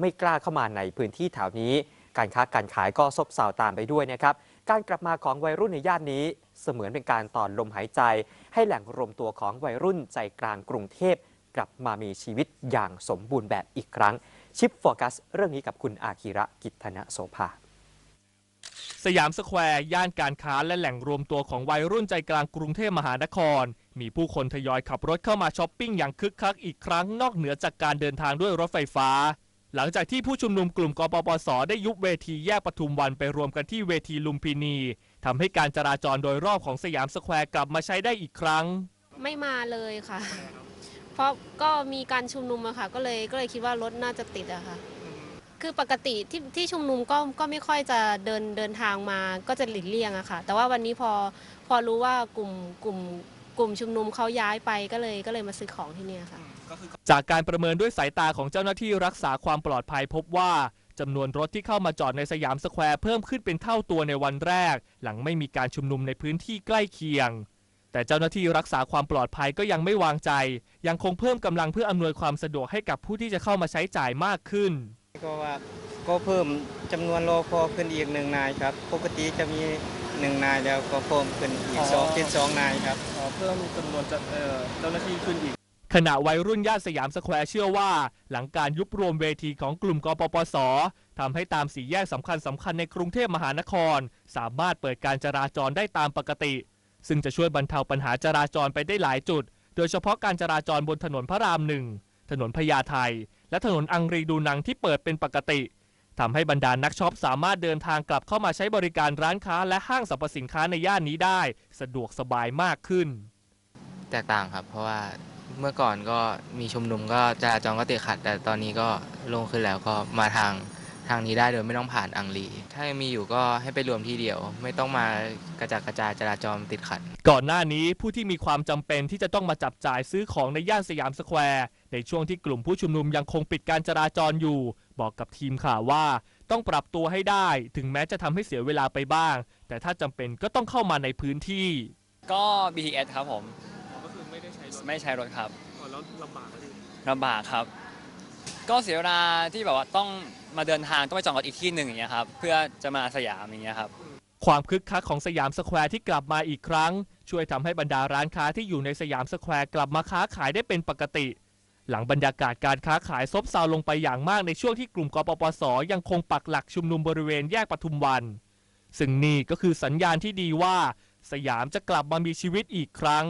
ไม่กล้าเข้ามาในพื้นที่แถวนี้ การค้าการขายก็ซบเซาตามไปด้วยนะครับ การกลับมาของวัยรุ่นในย่านนี้ เสมือนเป็นการต่อลมหายใจ ให้แหล่งรวมตัวของวัยรุ่นใจกลางกรุงเทพ กลับมามีชีวิตอย่างสมบูรณ์แบบอีกครั้ง ชิปโฟกัสเรื่องนี้กับคุณอาคิระกิตนะโสภาสยามสแควร์ย่านการค้าและแหล่งรวมตัวของวัยรุ่นใจกลางกรุงเทพมหานคร มีผู้คนทยอยขับรถเข้ามาช้อปปิ้งอย่างคึกคักอีกครั้งนอกเหนือจากการเดินทางด้วยรถไฟฟ้า หลังจากที่ผู้ชุมนุมกลุ่มกปปส ได้ยุบเวทีแยกปทุมวันไปรวมกันที่เวทีลุมพินีทำให้การจราจรโดยรอบของสยามสแควร์กลับมาใช้ได้อีกครั้ง ไม่มาเลยค่ะ เพราะก็มีการชุมนุมอะค่ะ ก็เลยก็เลยคิดว่ารถน่าจะติดอะค่ะ คือปกติที่ที่ชุมนุมก็ก็ไม่ค่อยจะเดินเดินทางมาก็จะหลีกเลี่ยงอะค่ะ แต่ว่าวันนี้พอพอรู้ว่ากลุ่มกลุ่มกลุ่มชุมนุมเขาย้ายไปก็เลยก็เลยมาซื้อของที่เนี่ยค่ะ จากการประเมินด้วยสายตาของเจ้าหน้าที่รักษาความปลอดภัยพบว่าจำนวนรถที่เข้ามาจอดในสยามสแควร์เพิ่มขึ้นเป็นเท่าตัวในวันแรก หลังไม่มีการชุมนุมในพื้นที่ใกล้เคียง แต่เจ้าหน้าที่รักษาความปลอดภัยก็ยังไม่วางใจ ยังคงเพิ่มกำลังเพื่ออำนวยความสะดวกให้กับผู้ที่จะเข้ามาใช้จ่ายมากขึ้น ก็ว่าก็เพิ่มจำนวนรอพอขึ้นอีกหนึ่งนายครับ ปกติจะมีหนึ่งนายแล้วก็เพิ่มขึ้นอีกสองเป็นสองนายครับเพิ่มจำนวนจะเอ่อเจ้าหน้าที่ขึ้นอีก ขณะวัยรุ่นย่านสยามสแควร์เชื่อว่า หลังการยุบรวมเวทีของกลุ่มกปปสทำให้ตามสี่แยกสำคัญสำคัญในกรุงเทพมหานคร สามารถเปิดการจราจรได้ตามปกติ ซึ่งจะช่วยบรรเทาปัญหาจราจรไปได้หลายจุด โดยเฉพาะการจราจรบนถนนพระรามหนึ่งถนนพญาไทและถนนอังรีดูนังที่เปิดเป็นปกติทำให้บรรดานักช็อปสามารถเดินทางกลับเข้ามาใช้บริการร้านค้าและห้างสรรพสินค้าในย่านนี้ได้ สะดวกสบายมากขึ้น แตกต่างครับเพราะว่า เมื่อก่อนก็มีชุมนุมก็จราจรก็ติดขัด แต่ตอนนี้ก็โล่งขึ้นแล้วก็มาทางทางนี้ได้โดยไม่ต้องผ่านอังรี ถ้ามีอยู่ก็ให้ไปรวมที่เดียว ไม่ต้องมากระจัดกระจายจราจรติดขัด ก่อนหน้านี้ผู้ที่มีความจำเป็นที่จะต้องมาจับจ่ายซื้อของในย่านสยามสแควร์ ในช่วงที่กลุ่มผู้ชุมนุมยังคงปิดการจราจรอยู่ บอกกับทีมข่าวว่า ต้องปรับตัวให้ได้ ถึงแม้จะทำให้เสียเวลาไปบ้าง แต่ถ้าจำเป็นก็ต้องเข้ามาในพื้นที่ ก็ BTS ครับผม ไม่ได้ใช้รถไม่ใช้รถครับอ๋อแล้วลำบากไหมพี่ลำบากครับ ก็เสียเวลาที่แบบว่าต้องมาเดินทางต้องไปจองรถอีกที่หนึ่งอย่างเงี้ยครับเพื่อจะมาสยามอย่างเงี้ยครับ ความคึกคักของสยามสแควร์ที่กลับมาอีกครั้ง ช่วยทำให้บรรดาร้านค้าที่อยู่ในสยามสแควร์กลับมาค้าขายได้เป็นปกติ หลังบรรยากาศการค้าขายซบเซาลงไปอย่างมากในช่วงที่กลุ่มกปปส ยังคงปักหลักชุมนุมบริเวณแยกปทุมวัน ซึ่งนี่ก็คือสัญญาณที่ดีว่า สยามจะกลับมามีชีวิตอีกครั้ง